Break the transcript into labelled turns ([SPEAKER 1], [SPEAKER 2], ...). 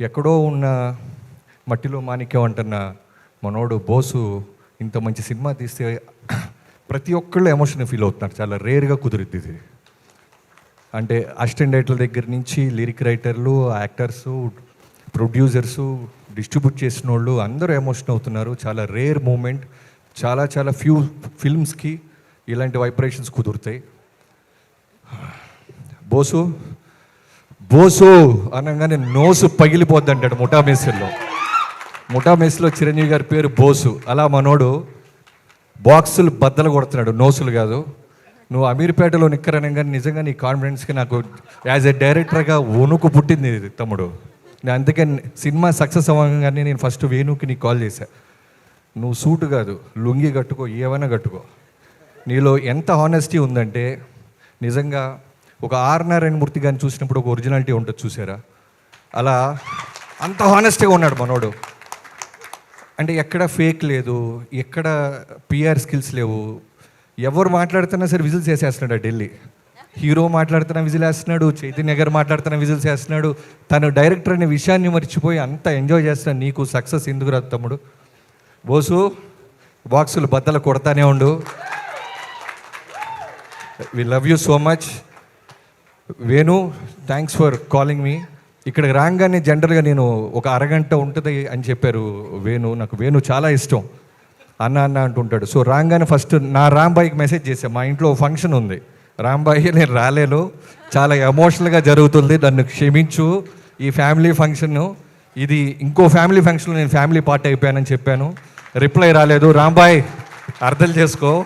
[SPEAKER 1] ఎక్కడో ఉన్న మట్టిలో మాణిక్యం అంటున్న మనోడు బోసు ఇంత మంచి సినిమా తీస్తే ప్రతి ఒక్కళ్ళు ఎమోషన్ ఫీల్ అవుతున్నారు. చాలా రేర్గా కుదురుద్ది ఇది. అంటే అసిస్టెంట్ డైరెక్టర్ల దగ్గర నుంచి లిరిక్ రైటర్లు యాక్టర్సు ప్రొడ్యూసర్సు డిస్ట్రిబ్యూట్ చేసిన వాళ్ళు అందరూ ఎమోషన్ అవుతున్నారు. చాలా రేర్ మూమెంట్ చాలా చాలా ఫ్యూ ఫిల్మ్స్కి ఇలాంటి వైబ్రేషన్స్ కుదురుతాయి. బోసు బోసు అనగానే నోసు పగిలిపోద్ది అంటాడు ముఠా మేస్లో ముఠా మేస్లో చిరంజీవి గారి పేరు బోసు. అలా మనోడు బాక్సులు బద్దలు కొడుతున్నాడు నోసులు కాదు. నువ్వు అమీర్పేటలో నిక్కరనగానే నిజంగా నీ కాన్ఫిడెన్స్కి నాకు యాజ్ ఎ డైరెక్టర్గా వణుకు పుట్టింది ఇది తమ్ముడు. నేను అందుకే సినిమా సక్సెస్ అవ్వగానే నేను ఫస్ట్ వేణుకి నీకు కాల్ చేశా. నువ్వు సూటు కాదు లుంగి కట్టుకో ఏమైనా కట్టుకో. నీలో ఎంత హానెస్టీ ఉందంటే నిజంగా ఒక ఆర్ నారాయణ మూర్తి గారిని చూసినప్పుడు ఒక ఒరిజినాలిటీ ఉంటుంది చూసారా? అలా అంత హానెస్ట్గా ఉన్నాడు మనోడు. అంటే ఎక్కడ ఫేక్ లేదు ఎక్కడ పిఆర్ స్కిల్స్ లేవు. ఎవరు మాట్లాడుతున్నా సరే విజిల్స్ వేసేస్తున్నాడు ఢిల్లీ. హీరో మాట్లాడుతున్న విజిల్ వేస్తున్నాడు చైతన్య గారు మాట్లాడుతున్న విజిల్స్ వేస్తున్నాడు. తను డైరెక్టర్ అనే విషయాన్ని మర్చిపోయి అంత ఎంజాయ్ చేస్తున్నాడు. నీకు సక్సెస్ ఎందుకు రాదు తమ్ముడు? బోసు బాక్సులు బద్దలు కొడతానే ఉండు. We love you so much Venu thanks for calling మీ ఇక్కడ రాగానే జనరల్గా నేను ఒక అరగంట ఉంటుంది అని చెప్పారు వేణు. నాకు వేణు చాలా ఇష్టం. అన్న అన్న అంటుంటాడు. సో రాగానే ఫస్ట్ నా రాంబాయికి మెసేజ్ చేశా. మా ఇంట్లో ఫంక్షన్ ఉంది. రాంబాయి నేను రాలేను. చాలా ఎమోషనల్గా జరుగుతుంది. నన్ను క్షమించు. ఈ ఫ్యామిలీ ఫంక్షన్ ఇది ఇంకో ఫ్యామిలీ ఫంక్షన్లో నేను ఫ్యామిలీ పార్ట్ అయిపోయానని చెప్పాను. రిప్లై రాలేదు. రాంబాయ్ అర్థం చేసుకో.